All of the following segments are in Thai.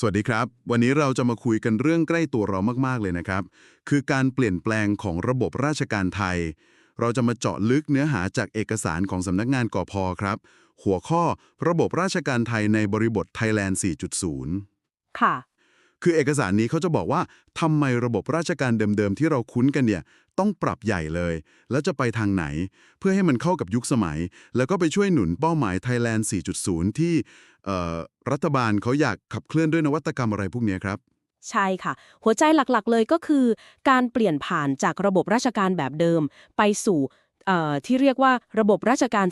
สวัสดีครับ วันนี้เราจะมาคุยกันเรื่องใกล้ตัวเรามากๆเลยนะครับ คือการเปลี่ยนแปลงของระบบราชการไทย เราจะมาเจาะลึกเนื้อหาจากเอกสารของสำนักงานกอพครับ หัวข้อระบบราชการไทยในบริบทไทยแลนด์ 4.0 ค่ะ คือเอกสารนี้เขาจะบอกว่าทำไมระบบราชการเดิมๆ ที่เราคุ้นกันเนี่ย ต้องปรับใหญ่เลย แล้วจะไปทางไหน เพื่อให้มันเข้ากับยุคสมัย แล้วก็ไปช่วยหนุนเป้าหมายไทยแลนด์4.0 ที่รัฐบาลเขาอยากขับเคลื่อนด้วยนวัตกรรมอะไรพวกนี้ครับใช่ค่ะ หัวใจหลักๆเลยก็คือ การเปลี่ยนผ่านจากระบบราชการแบบเดิม ไปสู่ที่เรียกว่าระบบราชการ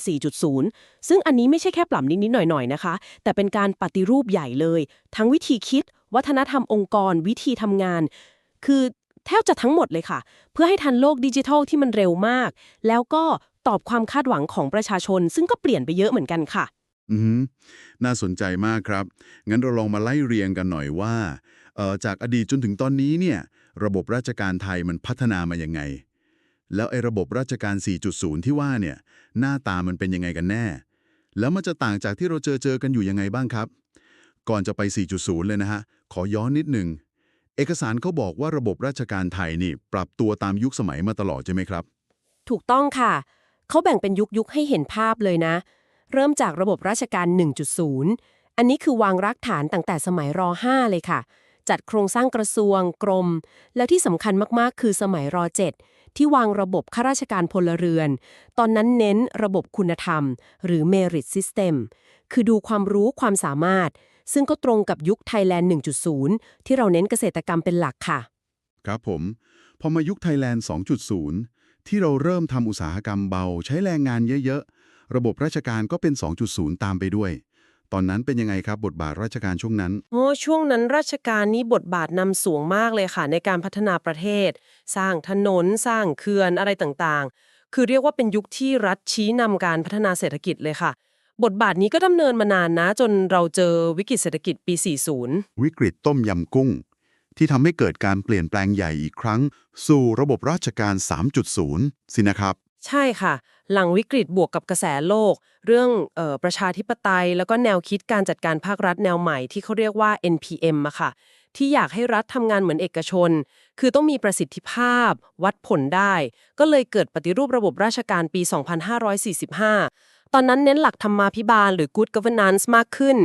4.0 ซึ่งอันนี้ไม่ใช่แค่ปรับนิดๆหน่อยๆนะคะ แต่เป็นการปฏิรูปใหญ่เลย ทั้งวิธีคิด วัฒนธรรมองค์กร วิธีทำงาน คือแทบจะทั้งหมดเลยค่ะ เพื่อให้ทันโลกดิจิทัลที่มันเร็วมาก แล้วก็ตอบความคาดหวังของประชาชน ซึ่งก็เปลี่ยนไปเยอะเหมือนกันค่ะ อือหือน่าสนใจมากครับ งั้นเราลองมาไล่เรียงกันหน่อยว่าเอ่อจากอดีตจนถึงตอนนี้เนี่ย ระบบราชการไทยมันพัฒนามายังไง แล้วไอ้ระบบราชการ 4.0 ที่ว่าเนี่ย หน้าตามันเป็นยังไงกันแน่ แล้วมันจะต่างจากที่เราเจอเจอกันอยู่ยังไงบ้างครับ ก่อนจะไป 4.0 เลยนะฮะ ขอย้อนนิดหนึ่ง เอกสารเขาบอกว่าระบบราชการไทยนี่ ปรับตัวตามยุคสมัยมาตลอดใช่ไหมครับ ถูกต้องค่ะ เขาแบ่งเป็นยุคยุคให้เห็นภาพเลยนะ เริ่มจากระบบราชการ 1.0 อันนี้คือวางรากฐานตั้งแต่สมัยร .5 เลยค่ะ จัดโครงสร้างกระทรวง กรม แล้วที่สำคัญมากๆ คือสมัยร .7 ที่วางระบบข้าราชการพลเรือน ตอนนั้นเน้นระบบคุณธรรม หรือ Merit System คือดูความรู้ความสามารถ ซึ่งก็ตรงกับยุคไทยแลนด์ 1.0 ที่เราเน้นเกษตรกรรมเป็นหลักค่ะ ครับผม พอมายุคไทยแลนด์ 2.0 ที่เราเริ่มทำอุตสาหกรรมเบา ใช้แรงงานเยอะ ๆ ระบบราชการก็เป็น 2.0 ตามไปด้วย ตอนนั้นเป็นยังไงครับบทบาทราชการช่วงนั้นโอ้ช่วงนั้นราชการนี้บทบาทนำสูงมากเลยค่ะ ในการพัฒนาประเทศ สร้างถนน สร้างเขื่อนอะไรต่างๆ คือเรียกว่าเป็นยุคที่รัฐชี้นำการพัฒนาเศรษฐกิจเลยค่ะ บทบาทนี้ก็ดำเนินมานานนะ จนเราเจอวิกฤตเศรษฐกิจปี 40 วิกฤตต้มยำกุ้ง ที่ทำให้เกิดการเปลี่ยนแปลงใหญ่อีกครั้ง สู่ระบบราชการ 3.0 สินะครับ ใช่ค่ะ หลังวิกฤตบวกกับกระแสโลก เรื่องเออประชาธิปไตย แล้วก็แนวคิดการจัดการภาครัฐแนวใหม่ที่เขาเรียกว่า NPM อะค่ะที่อยากให้รัฐทำงานเหมือนเอกชน คือต้องมีประสิทธิภาพ วัดผลได้ ก็เลยเกิดปฏิรูประบบราชการปี 2545 ตอนนั้นเน้นหลักธรรมาภิบาลหรือ good governance มากขึ้น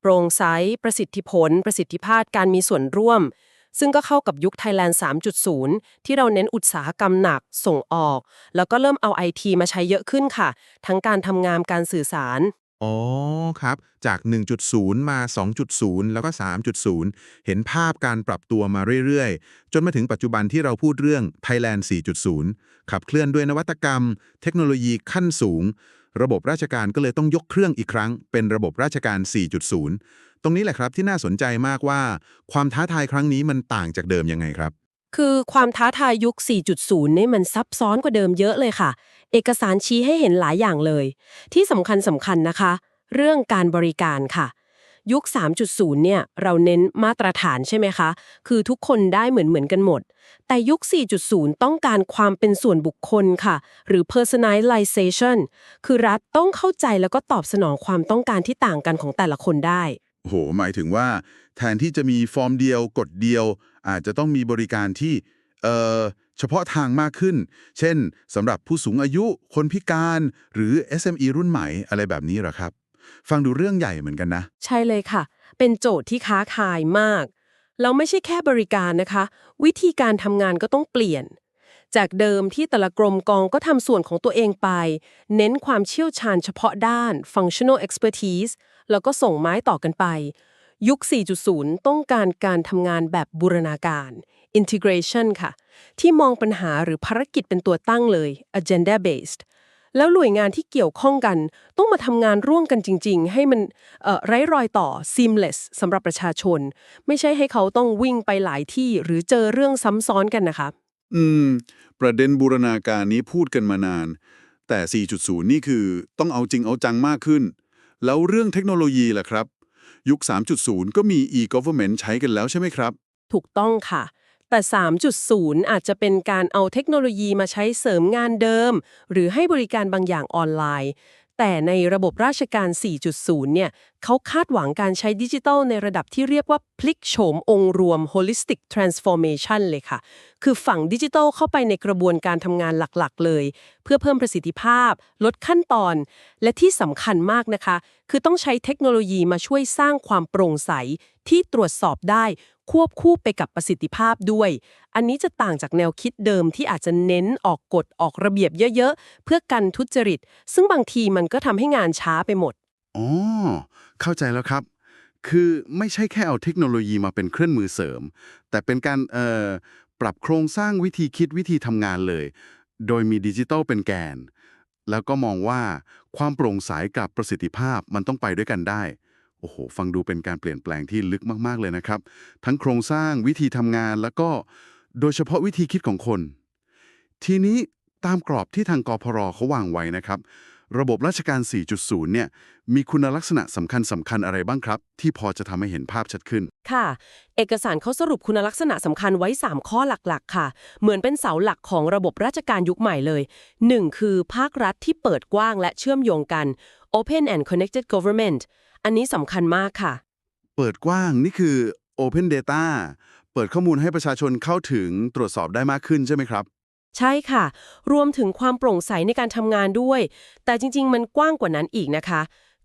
โปร่งใส ประสิทธิผล ประสิทธิภาพการมีส่วนร่วม ซึ่งก็เข้ากับยุค Thailand 3.0 ที่เราเน้นอุตสาหกรรมหนักส่งออก แล้วก็เริ่มเอา IT มาใช้เยอะขึ้นค่ะ ทั้งการทำงานการสื่อสารอ๋อครับ จาก 1.0 มา 2.0 แล้วก็ 3.0 เห็นภาพการปรับตัวมาเรื่อยๆ จนมาถึงปัจจุบันที่เราพูดเรื่อง Thailand 4.0 ขับเคลื่อนด้วยนวัตกรรม เทคโนโลยีขั้นสูง ระบบราชการก็เลยต้องยกเครื่องอีกครั้ง เป็นระบบราชการ 4.0 ตรงนี้แหละครับที่น่าสนใจมากว่า ความท้าทายครั้งนี้มันต่างจากเดิมยังไงครับคือความท้าทายยุค 4.0 นี่มันซับซ้อนกว่าเดิมเยอะเลยค่ะ เอกสารชี้ให้เห็นหลายอย่างเลย ที่สำคัญสำคัญนะคะ เรื่องการบริการค่ะ ยุค 3.0 เนี่ย เราเน้นมาตรฐานใช่ไหมคะ คือทุกคนได้เหมือนเหมือนกันหมด แต่ยุค 4.0 ต้องการความเป็นส่วนบุคคลค่ะ หรือ personalization คือรัฐต้องเข้าใจแล้วก็ตอบสนองความต้องการที่ต่างกันของแต่ละคนได้โอ้โหหมายถึงว่า แทนที่จะมีฟอร์มเดียวกฎเดียว อาจจะต้องมีบริการที่เอ่อเฉพาะทางมากขึ้น เช่นสำหรับผู้สูงอายุ คนพิการ หรือ SME รุ่นใหม่อะไรแบบนี้เหรอครับ ฟังดูเรื่องใหญ่เหมือนกันนะ ใช่เลยค่ะ เป็นโจทย์ที่ค้าคายมาก แล้วไม่ใช่แค่บริการนะคะ วิธีการทำงานก็ต้องเปลี่ยน จากเดิมที่แต่ละกรมกองก็ทำส่วนของตัวเองไป เน้นความเชี่ยวชาญเฉพาะด้าน functional expertise แล้วก็ส่งไม้ต่อกันไป ยุค 4.0 ต้องการการทำงานแบบบูรณาการ integration ค่ะ ที่มองปัญหาหรือภารกิจเป็นตัวตั้งเลย agenda based แล้วหน่วยงานที่เกี่ยวข้องกัน ต้องมาทำงานร่วมกันจริง ๆ ให้มันเอ่อไร้รอยต่อ seamless สำหรับประชาชน ไม่ใช่ให้เขาต้องวิ่งไปหลายที่หรือเจอเรื่องซ้ำซ้อนกันนะคะ อืม ประเด็นบูรณาการนี้พูดกันมานาน แต่ 4.0 นี่คือต้องเอาจริงเอาจังมากขึ้น แล้วเรื่องเทคโนโลยีล่ะครับ ยุค 3.0 ก็มี e-government ใช้กันแล้วใช่ไหมครับ ถูกต้องค่ะ แต่ 3.0 อาจจะเป็นการเอาเทคโนโลยีมาใช้เสริมงานเดิม หรือให้บริการบางอย่างออนไลน์ แต่ในระบบราชการ 4.0 เนี่ยเขาคาดหวังการใช้ดิจิทัลในระดับที่เรียกว่าพลิกโฉมองค์รวม holistic transformation เลยค่ะ คือฝั่งดิจิทัลเข้าไปในกระบวนการทำงานหลักๆ เลย เพื่อเพิ่มประสิทธิภาพ ลดขั้นตอน และที่สำคัญมากนะคะ คือต้องใช้เทคโนโลยีมาช่วยสร้างความโปร่งใสที่ตรวจสอบได้ ควบคู่ไปกับประสิทธิภาพด้วย อันนี้จะต่างจากแนวคิดเดิมที่อาจจะเน้นออกกฎออกระเบียบเยอะๆ เพื่อกันทุจริต ซึ่งบางทีมันก็ทำให้งานช้าไปหมด อ๋อ เข้าใจแล้วครับ คือไม่ใช่แค่เอาเทคโนโลยีมาเป็นเครื่องมือเสริม แต่เป็นการเอ่อปรับโครงสร้างวิธีคิดวิธีทำงานเลย โดยมีดิจิทัลเป็นแกน แล้วก็มองว่าความโปร่งใสกับประสิทธิภาพมันต้องไปด้วยกันได้ โอ้โห ฟังดูเป็นการเปลี่ยนแปลงที่ลึกมาก ๆ เลยนะครับ ทั้งโครงสร้างวิธีทำงานแล้วก็โดยเฉพาะวิธีคิดของคน ทีนี้ตามกรอบที่ทางกพรเขาวางไว้นะครับ ระบบราชการ 4.0 เนี่ย มีคุณลักษณะสำคัญสำคัญอะไรบ้างครับ ที่พอจะทำให้เห็นภาพชัดขึ้น ค่ะ เอกสารเขาสรุปคุณลักษณะสำคัญไว้ 3 ข้อหลักๆ ค่ะ เหมือนเป็นเสาหลักของระบบราชการยุคใหม่เลย 1. คือภาครัฐที่เปิดกว้างและเชื่อมโยงกัน Open and Connected Government อันนี้สำคัญมากค่ะ เปิดกว้างนี่คือ Open Data เปิดข้อมูลให้ประชาชนเข้าถึงตรวจสอบได้มากขึ้นใช่ไหมครับ ใช่ค่ะ รวมถึงความโปร่งใสในการทำงานด้วย แต่จริง ๆ มันกว้างกว่านั้นอีกนะคะ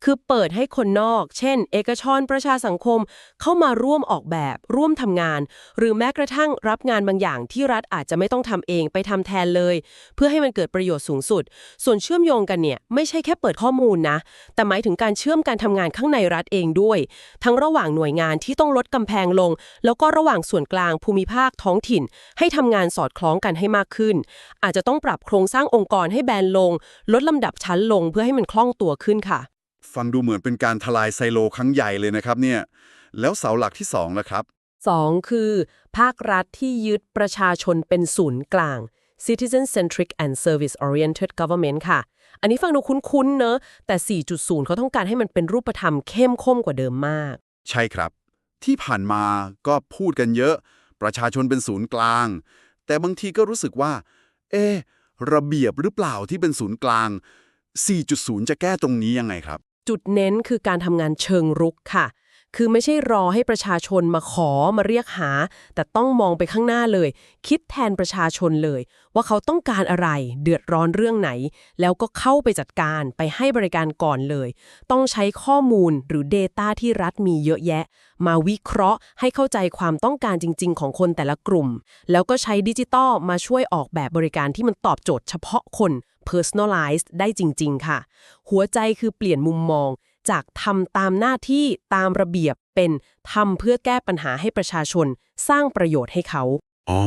คือเปิดให้คนนอก เช่น เอกชนประชาสังคม เข้ามาร่วมออกแบบ ร่วมทำงาน หรือแม้กระทั่งรับงานบางอย่างที่รัฐอาจจะไม่ต้องทำเองไปทำแทนเลย เพื่อให้มันเกิดประโยชน์สูงสุด ส่วนเชื่อมโยงกันเนี่ยไม่ใช่แค่เปิดข้อมูลนะ แต่หมายถึงการเชื่อมการทำงานข้างในรัฐเองด้วย ทั้งระหว่างหน่วยงานที่ต้องลดกำแพงลง แล้วก็ระหว่างส่วนกลางภูมิภาคท้องถิ่น ให้ทำงานสอดคล้องกันให้มากขึ้น อาจจะต้องปรับโครงสร้างองค์กรให้แบนลง ลดลำดับชั้นลงเพื่อให้มันคล่องตัวขึ้นค่ะ ฟังดูเหมือนเป็นการทลายไซโลครั้งใหญ่เลยนะครับเนี่ย แล้วเสาหลักที่2นะครับ 2 คือ ภาครัฐที่ยึดประชาชนเป็นศูนย์กลาง citizen centric and service oriented government ค่ะ อันนี้ฟังดูคุ้นๆเนอะแต่ 4.0 เขาต้องการให้มันเป็นรูปธรรมเข้มข้นกว่าเดิมมาก ใช่ครับ ที่ผ่านมาก็พูดกันเยอะ ประชาชนเป็นศูนย์กลาง แต่บางทีก็รู้สึกว่า เอะระเบียบหรือเปล่าที่เป็นศูนย์กลาง 4.0 จะแก้ตรงนี้ยังไงครับ จุดเน้นคือการทำงานเชิงรุกค่ะ คือไม่ใช่รอให้ประชาชนมาขอมาเรียกหา แต่ต้องมองไปข้างหน้าเลย คิดแทนประชาชนเลย ว่าเขาต้องการอะไร เดือดร้อนเรื่องไหน แล้วก็เข้าไปจัดการไปให้บริการก่อนเลย ต้องใช้ข้อมูลหรือ Data ที่รัฐมีเยอะแยะ มาวิเคราะห์ให้เข้าใจความต้องการจริง ๆ ของคนแต่ละกลุ่ม แล้วก็ใช้ดิจิตอลมาช่วยออกแบบบริการที่มันตอบโจทย์เฉพาะคน personalized ได้จริง ๆ ค่ะ หัวใจคือเปลี่ยนมุมมอง จากทำตามหน้าที่ตามระเบียบเป็นทำเพื่อแก้ปัญหาให้ประชาชน สร้างประโยชน์ให้เขา อ๋อ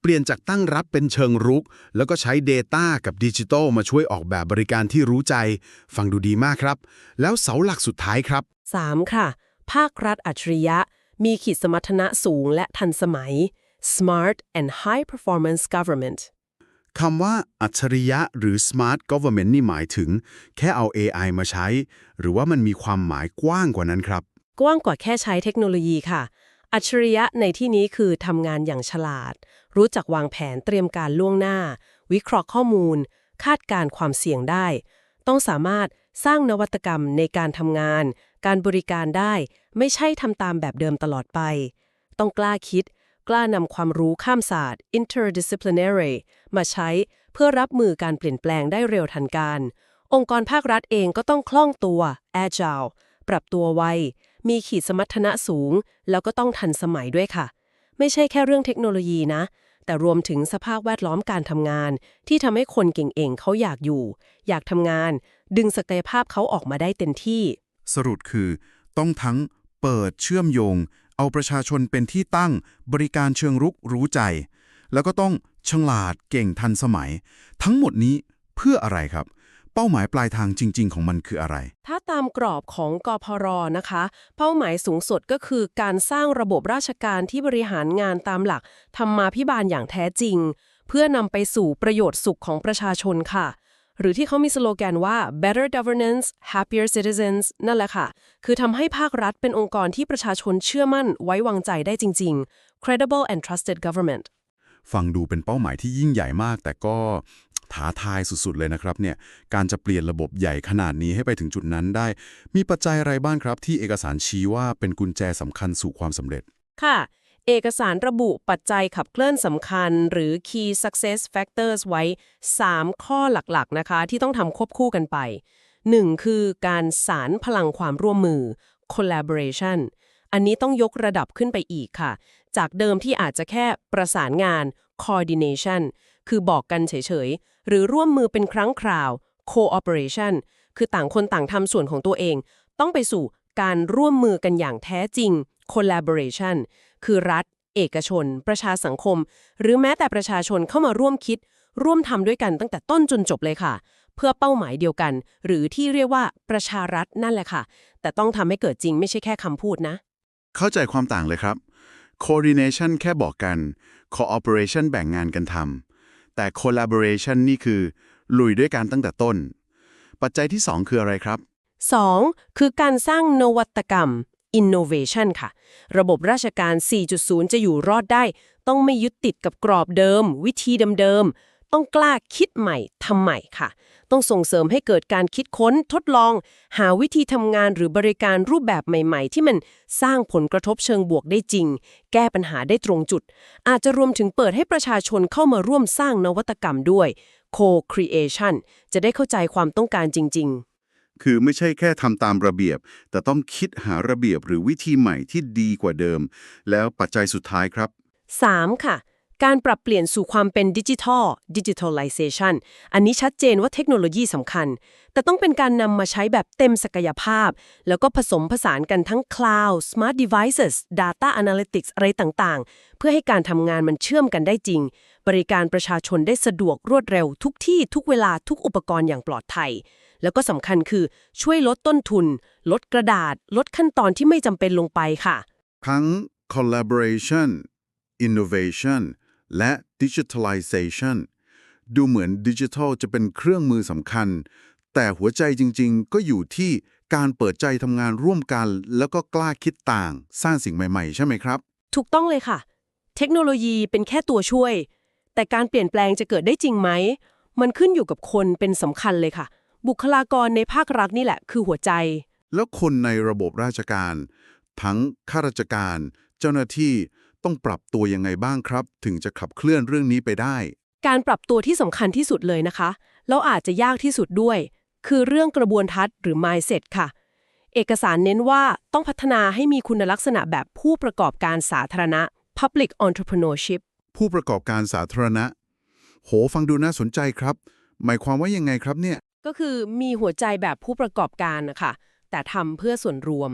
เปลี่ยนจากตั้งรับเป็นเชิงรุก แล้วก็ใช้ Data กับดิจิทัลมาช่วยออกแบบบริการที่รู้ใจ ฟังดูดีมากครับ แล้วเสาหลักสุดท้ายครับ 3. ค่ะ ภาครัฐอัจฉริยะ มีขีดสมรรถนะสูงและทันสมัย smart and high performance government คำว่าอัจฉริยะหรือ smart government นี่หมายถึง แค่เอา AI มาใช้ หรือว่ามันมีความหมายกว้างกว่านั้นครับ กว้างกว่าแค่ใช้เทคโนโลยีค่ะ อัจฉริยะในที่นี้คือทำงานอย่างฉลาด รู้จักวางแผนเตรียมการล่วงหน้า วิเคราะห์ข้อมูล คาดการความเสี่ยงได้ ต้องสามารถสร้างนวัตกรรมในการทำงาน การบริการได้ ไม่ใช่ทำตามแบบเดิมตลอดไป ต้องกล้าคิด กล้านำความรู้ข้ามศาสตร์ interdisciplinary มาใช้เพื่อรับมือการเปลี่ยนแปลงได้เร็วทันการ องค์กรภาครัฐเองก็ต้องคล่องตัว agile ปรับตัวไว มีขีดสมรรถนะสูง แล้วก็ต้องทันสมัยด้วยค่ะ ไม่ใช่แค่เรื่องเทคโนโลยีนะ แต่รวมถึงสภาพแวดล้อมการทำงาน ที่ทำให้คนเก่งๆเขาอยากอยู่ อยากทำงาน ดึงศักยภาพเขาออกมาได้เต็มที่ สรุปคือ ต้องทั้งเปิดเชื่อมโยง เอาประชาชนเป็นที่ตั้ง บริการเชิงรุกรู้ใจ แล้วก็ต้อง ฉลาดเก่งทันสมัย ทั้งหมดนี้เพื่ออะไรครับ เป้าหมายปลายทางจริง ๆ ของมันคืออะไร ถ้าตามกรอบของกพรนะคะ เป้าหมายสูงสุดก็คือการสร้างระบบราชการที่บริหารงานตามหลักธรรมาภิบาลอย่างแท้จริง เพื่อนำไปสู่ประโยชน์สุขของประชาชนค่ะหรือที่เขามีสโลแกนว่า better governance happier citizens นั่นแหละค่ะ คือทำให้ภาครัฐเป็นองค์กรที่ประชาชนเชื่อมั่นไว้วางใจได้จริง ๆ credible and trusted government ฟังดูเป็นเป้าหมายที่ยิ่งใหญ่มาก แต่ก็ท้าทายสุดๆเลยนะครับเนี่ยการจะเปลี่ยนระบบใหญ่ขนาดนี้ให้ไปถึงจุดนั้นได้ มีปัจจัยอะไรบ้างครับ ที่เอกสารชี้ว่าเป็นกุญแจสำคัญสู่ความสำเร็จ ค่ะ เอกสารระบุปัจจัยขับเคลื่อนสำคัญ หรือ key success factors ไว้ 3 ข้อหลักๆนะคะ ที่ต้องทำควบคู่กันไป 1. คือการสารพลังความร่วมมือ collaboration อันนี้ต้องยกระดับขึ้นไปอีกค่ะ จากเดิมที่อาจจะแค่ประสานงาน coordination คือบอกกันเฉยๆ หรือร่วมมือเป็นครั้งคราว cooperation คือต่างคนต่างทำส่วนของตัวเอง ต้องไปสู่การร่วมมือกันอย่างแท้จริง collaboration คือรัฐ เอกชน ประชาสังคม หรือแม้แต่ประชาชนเข้ามาร่วมคิด ร่วมทำด้วยกันตั้งแต่ต้นจนจบเลยค่ะ เพื่อเป้าหมายเดียวกัน หรือที่เรียกว่าประชารัฐนั่นแหละค่ะ แต่ต้องทำให้เกิดจริงไม่ใช่แค่คำพูดนะ เข้าใจความต่างเลยครับ coordination แค่บอกกัน cooperation แบ่งงานกันทำแต่ collaboration นี่คือลุยด้วยกันตั้งแต่ต้น ปัจจัยที่ 2 คืออะไรครับ 2. คือการสร้างนวัตกรรม innovation ค่ะ ระบบราชการ 4.0 จะอยู่รอดได้ ต้องไม่ยึดติดกับกรอบเดิม วิธีเดิมๆ ต้องกล้าคิดใหม่ทำใหม่ค่ะ ต้องส่งเสริมให้เกิดการคิดค้นทดลอง หาวิธีทำงานหรือบริการรูปแบบใหม่ ๆ ที่มันสร้างผลกระทบเชิงบวกได้จริง แก้ปัญหาได้ตรงจุด อาจจะรวมถึงเปิดให้ประชาชนเข้ามาร่วมสร้างนวัตกรรมด้วย co-creation จะได้เข้าใจความต้องการจริง ๆคือไม่ใช่แค่ทำตามระเบียบ แต่ต้องคิดหาระเบียบหรือวิธีใหม่ที่ดีกว่าเดิม แล้วปัจจัยสุดท้ายครับ 3. ค่ะ การปรับเปลี่ยนสู่ความเป็นดิจิทัล digitalization อันนี้ชัดเจนว่าเทคโนโลยีสำคัญ แต่ต้องเป็นการนำมาใช้แบบเต็มศักยภาพ แล้วก็ผสมผสานกันทั้ง cloud smart devices data analytics อะไรต่างๆ เพื่อให้การทำงานมันเชื่อมกันได้จริง บริการประชาชนได้สะดวกรวดเร็ว ทุกที่ทุกเวลาทุกอุปกรณ์อย่างปลอดภัย แล้วก็สำคัญคือช่วยลดต้นทุน ลดกระดาษ ลดขั้นตอนที่ไม่จำเป็นลงไปค่ะ ทั้ง collaboration innovation และ digitalization ดูเหมือนดิจิทัลจะเป็นเครื่องมือสำคัญ แต่หัวใจจริงๆ ก็อยู่ที่การเปิดใจทำงานร่วมกัน แล้วก็กล้าคิดต่าง สร้างสิ่งใหม่ๆ ใช่ไหมครับ ถูกต้องเลยค่ะ เทคโนโลยีเป็นแค่ตัวช่วย แต่การเปลี่ยนแปลงจะเกิดได้จริงไหม มันขึ้นอยู่กับคนเป็นสำคัญเลยค่ะ บุคลากรในภาครัฐนี่แหละคือหัวใจ แล้วคนในระบบราชการ ทั้งข้าราชการ เจ้าหน้าที่ ต้องปรับตัวยังไงบ้างครับ ถึงจะขับเคลื่อนเรื่องนี้ไปได้ การปรับตัวที่สำคัญที่สุดเลยนะคะ แล้วอาจจะยากที่สุดด้วย คือเรื่องกระบวนทัศน์หรือ mindset ค่ะ เอกสารเน้นว่าต้องพัฒนาให้มีคุณลักษณะแบบผู้ประกอบการสาธารณะ public entrepreneurship ผู้ประกอบการสาธารณะ โหฟังดูน่าสนใจครับ หมายความว่ายังไงครับเนี่ย ก็คือมีหัวใจแบบผู้ประกอบการนะคะแต่ทำเพื่อส่วนรวม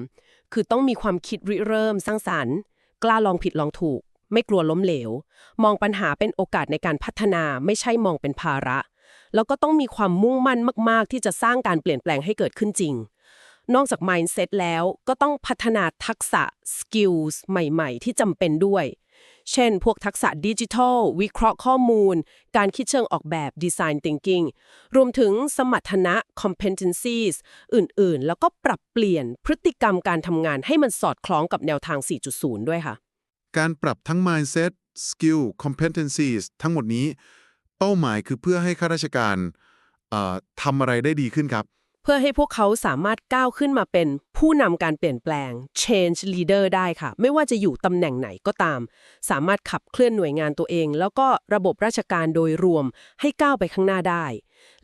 คือต้องมีความคิดริเริ่มสร้างสรรค์ กล้าลองผิดลองถูก ไม่กลัวล้มเหลว มองปัญหาเป็นโอกาสในการพัฒนาไม่ใช่มองเป็นภาระ แล้วก็ต้องมีความมุ่งมั่นมาก ๆ ที่จะสร้างการเปลี่ยนแปลงให้เกิดขึ้นจริง นอกจาก mindset แล้วก็ต้องพัฒนาทักษะ skills ใหม่ ๆ ที่จำเป็นด้วย เช่น พวกทักษะดิจิทัล วิเคราะห์ข้อมูล การคิดเชิงออกแบบ design thinking รวมถึงสมรรถนะ competencies อื่นๆ แล้วก็ปรับเปลี่ยนพฤติกรรมการทำงานให้มันสอดคล้องกับแนวทาง 4.0 ด้วยค่ะ การปรับทั้ง mindset skill competencies ทั้งหมดนี้ เป้าหมายคือเพื่อให้ข้าราชการทำอะไรได้ดีขึ้นครับ พื่อให้พวกเขาสามารถก้าวขึ้นมาเป็นผู้นำการเปลี่ยนแปลง change leader ได้ค่ะ ไม่ว่าจะอยู่ตำแหน่งไหนก็ตาม สามารถขับเคลื่อนหน่วยงานตัวเอง แล้วก็ระบบราชการโดยรวมให้ก้าวไปข้างหน้าได้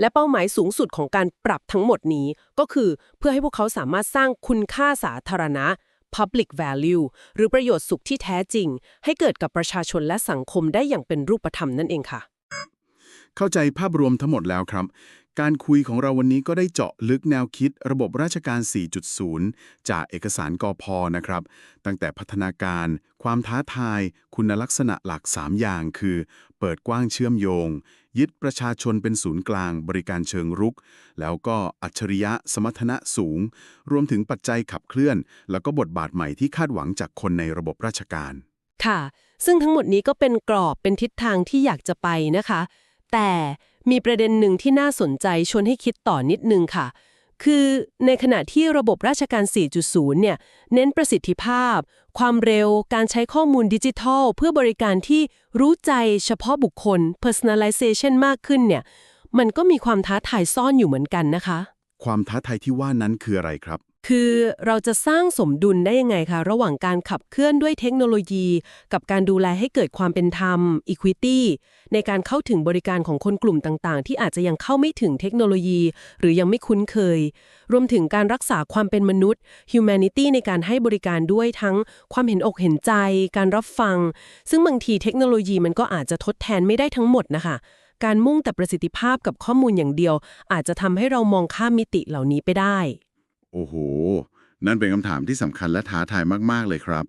และเป้าหมายสูงสุดของการปรับทั้งหมดนี้ ก็คือเพื่อให้พวกเขาสามารถสร้างคุณค่าสาธารณะ public value หรือประโยชน์สุขที่แท้จริง ให้เกิดกับประชาชนและสังคมได้อย่างเป็นรูปธรรมนั่นเองค่ะ เข้าใจภาพรวมทั้งหมดแล้วครับ การคุยของเราวันนี้ก็ได้เจาะลึกแนวคิดระบบราชการ 4.0 จากเอกสารกอพอนะครับ ตั้งแต่พัฒนาการ ความท้าทาย คุณลักษณะหลัก 3 อย่างคือ เปิดกว้างเชื่อมโยง ยึดประชาชนเป็นศูนย์กลาง บริการเชิงรุก แล้วก็อัจฉริยะ สมรรถนะสูง รวมถึงปัจจัยขับเคลื่อน แล้วก็บทบาทใหม่ที่คาดหวังจากคนในระบบราชการ ค่ะ ซึ่งทั้งหมดนี้ก็เป็นกรอบเป็นทิศทางที่อยากจะไปนะคะ แต่มีประเด็นหนึ่งที่น่าสนใจชวนให้คิดต่อนิดนึงค่ะ คือในขณะที่ระบบราชการ 4.0 เนี่ย เน้นประสิทธิภาพ ความเร็ว การใช้ข้อมูลดิจิทัล เพื่อบริการที่รู้ใจเฉพาะบุคคล personalization มากขึ้นเนี่ย มันก็มีความท้าทายซ่อนอยู่เหมือนกันนะคะ ความท้าทายที่ว่านั้นคืออะไรครับ คือเราจะสร้างสมดุลได้ยังไงคะ ระหว่างการขับเคลื่อนด้วยเทคโนโลยี กับการดูแลให้เกิดความเป็นธรรม equity ในการเข้าถึงบริการของคนกลุ่มต่างๆ ที่อาจจะยังเข้าไม่ถึงเทคโนโลยี หรือยังไม่คุ้นเคย รวมถึงการรักษาความเป็นมนุษย์ humanity ในการให้บริการด้วยทั้งความเห็นอกเห็นใจ การรับฟัง ซึ่งบางทีเทคโนโลยีมันก็อาจจะทดแทนไม่ได้ทั้งหมดนะคะการมุ่งแต่ประสิทธิภาพกับข้อมูลอย่างเดียว อาจจะทำให้เรามองข้ามมิติเหล่านี้ไปได้ โอ้โห นั่นเป็นคำถามที่สำคัญและท้าทายมากๆเลยครับ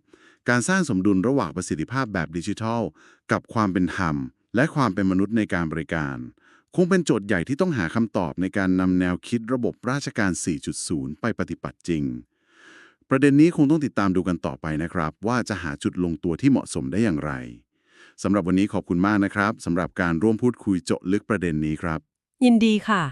การสร้างสมดุลระหว่างประสิทธิภาพแบบดิจิทัล กับความเป็นธรรม และความเป็นมนุษย์ในการบริการ คงเป็นโจทย์ใหญ่ที่ต้องหาคำตอบในการนำแนวคิดระบบราชการ 4.0 ไปปฏิบัติจริง ประเด็นนี้คงต้องติดตามดูกันต่อไปนะครับ ว่าจะหาจุดลงตัวที่เหมาะสมได้อย่างไรสำหรับวันนี้ขอบคุณมากนะครับสำหรับการร่วมพูดคุยเจาะลึกประเด็นนี้ครับ ยินดีค่ะ